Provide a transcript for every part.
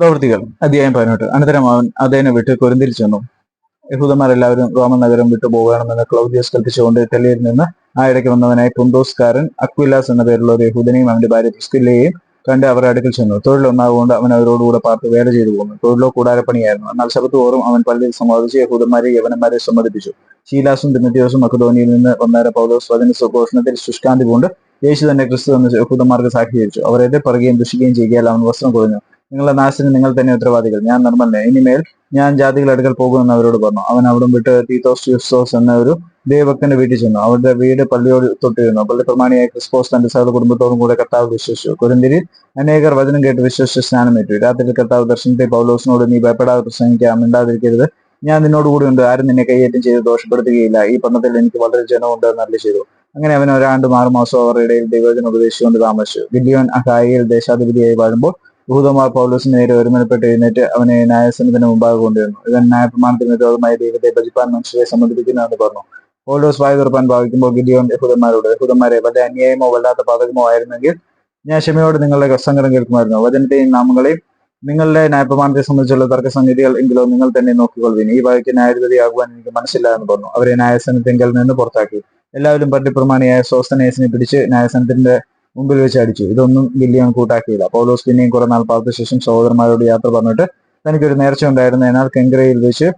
പ്രവൃത്തികൾ. അധ്യായം പതിനെട്ട്. അനന്തരം അവൻ അതേനെ വിട്ട് കൊരിന്തിൽ ചെന്നു. യഹൂദന്മാരെല്ലാവരും റോമൻ നഗരം വിട്ടു പോകണമെന്ന് ക്ലൗദിയസ് കൽപ്പിച്ചുകൊണ്ട് ഇറ്റലിയിൽ നിന്ന് ആ ഇടയ്ക്ക് വന്നവനായി പുന്തോസ്കാരൻ അക്വിലാസ് എന്ന പേരുള്ള ഒരു യഹൂദനെയും അവന്റെ ഭാര്യ പ്രിസ്കില്ലയെയും കണ്ട് അവരുടെ അടുക്കൽ ചെന്നു. തൊഴിലൊന്നാകൊണ്ട് അവൻ അവരോടുകൂടെ പാർത്ത് വേല ചെയ്തു പോകുന്നു തൊഴിലോ കൂടാരപ്പണിയായിരുന്നു. എന്നാൽ ശബത്ത് തോറും അവൻ പള്ളിയിൽ സമാപിച്ച് യഹൂദന്മാരെ യവനന്മാരെ സമ്മതിപ്പിച്ചു. ശീലാസും തിമത്തിയോസും മക്കധോനിയിൽ നിന്ന് വന്നേര പൗലോസ് വചന സുഘോഷണത്തിൽ ശുഷ്കാന്തി കൊണ്ട് യേശു തന്നെ ക്രിസ്തു എന്ന് യഹൂദന്മാർക്ക് സാക്ഷീകരിച്ചു അവരെതിരെ പറയുകയും ദുഷിക്കുകയും ചെയ്യുകയാൽ അവൻ വസ്ത്രം കുറഞ്ഞു നിങ്ങളുടെ നാശത്തിന് നിങ്ങൾ തന്നെ ഉത്തരവാദികൾ. ഞാൻ നിർമ്മലനെ. ഇനിമേൽ ഞാൻ ജാതികൾ അടുക്കൽ പോകുമെന്ന് അവരോട് പറഞ്ഞു. അവൻ അവിടം വിട്ട് തീത്തോസ് യുസ്തോസ് എന്ന ഒരു ദൈവഭക്തന്റെ വീട്ടിൽ ചെന്നു. അവരുടെ വീട് പള്ളിയോട് തൊട്ടിരുന്നു പള്ളി പ്രമാണിയായ ക്രിസ്പോസ് തന്റെ സഹോദര കുടുംബത്തോടും കൂടെ കർത്താവ് വിശ്വസിച്ചു. കുരന്തിരിൽ അനേകർ വചനം കേട്ട് വിശ്വസിച്ച് സ്നാനമേറ്റു രാത്രി കർത്താവ് ദർശനത്തെ പൗലോസിനോട് നീ ഭയപ്പെടാതെ പ്രസംഗിക്കാം മിണ്ടാതിരിക്കരുത്. ഞാൻ നിന്നോട് കൂടി ഉണ്ട്. ആരും നിന്നെ കൈയേറ്റം ചെയ്ത് ദോഷപ്പെടുത്തുകയില്ല. ഈ പന്നത്തിൽ എനിക്ക് വളരെ ജനമുണ്ട് നല്ല ചെയ്തു. അങ്ങനെ അവൻ ഒരാണ്ട് ആറ് മാസം അവരുടെ ഇടയിൽ ദൈവജനം ഉപദേശിച്ചുകൊണ്ട് താമസിച്ചു. ഗില്ലിയോൻ കായയിൽ ദേശാധിപതിയായി വാഴുമ്പോൾ യഹൂദന്മാർ പൗലോസിന് നേരെ ഒരുമനപ്പെട്ട് എഴുന്നേറ്റ് അവനെ ന്യായസനത്തിന് മുമ്പാകെ കൊണ്ടുവന്നു. ഇവൻ ന്യായപ്രമാണത്തിന് വിരോധമായി ദൈവത്തെ ഭജിപ്പാൻ മനുഷ്യരെ സമ്മതിപ്പിക്കുന്നുവെന്ന് പറഞ്ഞു. പൗലോസ് വായു തുറപ്പാൻ ഭാവിക്കുമ്പോൾ ഗിഡിയോൻ യഹൂദന്മാരോട് യഹൂദന്മാരെ വല്ല അന്യായമോ വല്ലാത്ത പാതകമോ ആയിരുന്നെങ്കിൽ ഞാൻ ക്ഷമയോട് നിങ്ങളുടെ സങ്കടം കേൾക്കുമായിരുന്നു. വചനത്തെയും നാമങ്ങളെയും നിങ്ങളുടെ ന്യായപ്രമാണത്തെ സംബന്ധിച്ചുള്ള തർക്കസംഗതികൾ എങ്കിലോ നിങ്ങൾ തന്നെ നോക്കിക്കൊള്ളുവിൻ. ഈ വഴിക്ക് ന്യായാധിപതിയാകുവാൻ എനിക്ക് മനസ്സില്ല എന്ന് പറഞ്ഞു. അവരെ ന്യായസനത്തെങ്കിൽ നിന്ന് പുറത്താക്കി. എല്ലാവരും പട്ടിപ്രമാണിയായ സോസ്തനേസിനെ പിടിച്ച് ന്യായസനത്തിന്റെ മുമ്പിൽ വെച്ച് അടിച്ചു. ഇതൊന്നും ഗില്ലിയോൺ കൂട്ടാക്കിയില്ല. പൗലോസ് പിന്നെയും കുറെ നാൾ പാർത്ത ശേഷം സഹോദരന്മാരോട് യാത്ര പറഞ്ഞിട്ട് തനിക്കൊരു നേർച്ച ഉണ്ടായിരുന്നു എന്നാൽ കെങ്കരയിൽ വെച്ച്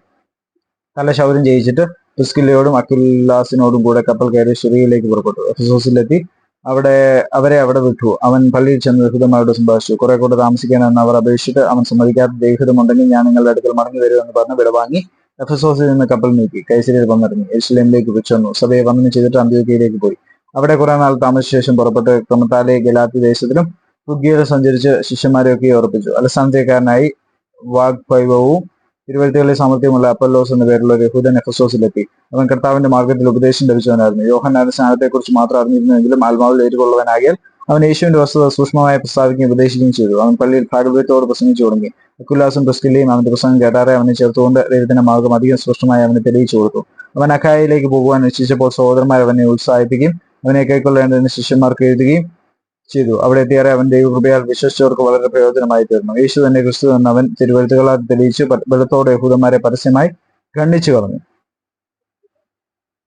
നല്ല ശൗര്യം ചെയ്യിച്ചിട്ട് പുസ്കില്ലയോടും അക്കില്ലാസിനോടും കൂടെ കപ്പൽ കയറി ഷിറിയയിലേക്ക് പുറപ്പെട്ടു. എഫസോസിലെത്തി. അവിടെ അവരെ അവിടെ വിട്ടു. അവൻ പള്ളിയിൽ ചെന്ന് യഹൂദന്മാരോട് സംഭാഷിച്ചു കുറെ കൂടെ താമസിക്കാനെന്ന് അവർ അപേക്ഷിച്ചിട്ട് അവൻ സമ്മതിക്കാത്ത ദേഹിതമുണ്ടെങ്കിൽ ഞാൻ നിങ്ങളുടെ അടുക്കൽ മടങ്ങി വരുമെന്ന് പറഞ്ഞ് വിടവാങ്ങി എഫസോസിൽ നിന്ന് കപ്പൽ നീക്കി. കൈസരിയിൽ വന്നിറങ്ങി. എരുസലേമിലേക്ക് വെച്ചുവന്നു സഭയെ വന്ദനം ചെയ്തിട്ട് അന്ത്യോക്കയിലേക്ക് പോയി. അവിടെ കുറെ നാൾ താമസിച്ച ശേഷം പുറപ്പെട്ട് ക്രമത്താലെ ഗലാത്തി ദേശത്തിലും ഫുഗിയിലും സഞ്ചരിച്ച് ശിഷ്യന്മാരെയൊക്കെ ഉറപ്പിച്ചു. അലസാന്ത്യക്കാരനായി വാഗ്ഭൈവവും തിരുവഴുത്തുകളിൽ സാമർത്ഥ്യമുള്ള അപ്പല്ലോസ് എന്ന പേരുള്ള ഒരു ഹുദൻ എഫസോസിലെത്തി. അവൻ കർത്താവിന്റെ മാർഗത്തിൽ ഉപദേശം ലഭിച്ചവനായിരുന്നു. യോഹന്നാന്റെ സ്നാനത്തെക്കുറിച്ച് മാത്രം അറിഞ്ഞിരുന്നെങ്കിലും ആത്മാവിൽ ഏറ്റുകൊള്ളവനാകിയാൽ അവൻ യേശുവിന്റെ വസ്തുത സൂക്ഷ്മമായി പ്രസ്താവിക്കുകയും ഉപദേശിക്കുകയും ചെയ്തു. അവൻ പള്ളിയിൽ ഭാഗവതത്തോട് പ്രസംഗിച്ചു തുടങ്ങി. അക്കുല്ലാസും പ്രിസ്കില്ലയും അവന്റെ പ്രസംഗം കേട്ടാറെ അവനെ ചേർത്തുകൊണ്ട് ദൈവത്തിന്റെ മാർഗം അധികം സ്പഷ്ടമായി അവനെ തെളിയിച്ചു കൊടുത്തു. അവൻ അഖായയിലേക്ക് പോകുവാൻ നിശ്ചയിച്ചപ്പോൾ സഹോദരന്മാർ അവനെ ഉത്സാഹിപ്പിക്കുകയും അവനെ കൈക്കൊള്ളേണ്ടതിന് ശിഷ്യന്മാർക്ക് എഴുതുകയും ചെയ്തു. അവിടെ എത്തിയാറെ അവൻ ദൈവകൃപയാൽ വിശ്വസിച്ചവർക്ക് വളരെ പ്രയോജനമായി തീർന്നു. യേശു തന്നെ ക്രിസ്തു എന്ന് അവൻ തിരുവഴുത്തുകളാൽ തെളിയിച്ചു ബലത്തോടെ യഹൂദന്മാരെ പരസ്യമായി ഖണ്ഡിച്ചു കളഞ്ഞു.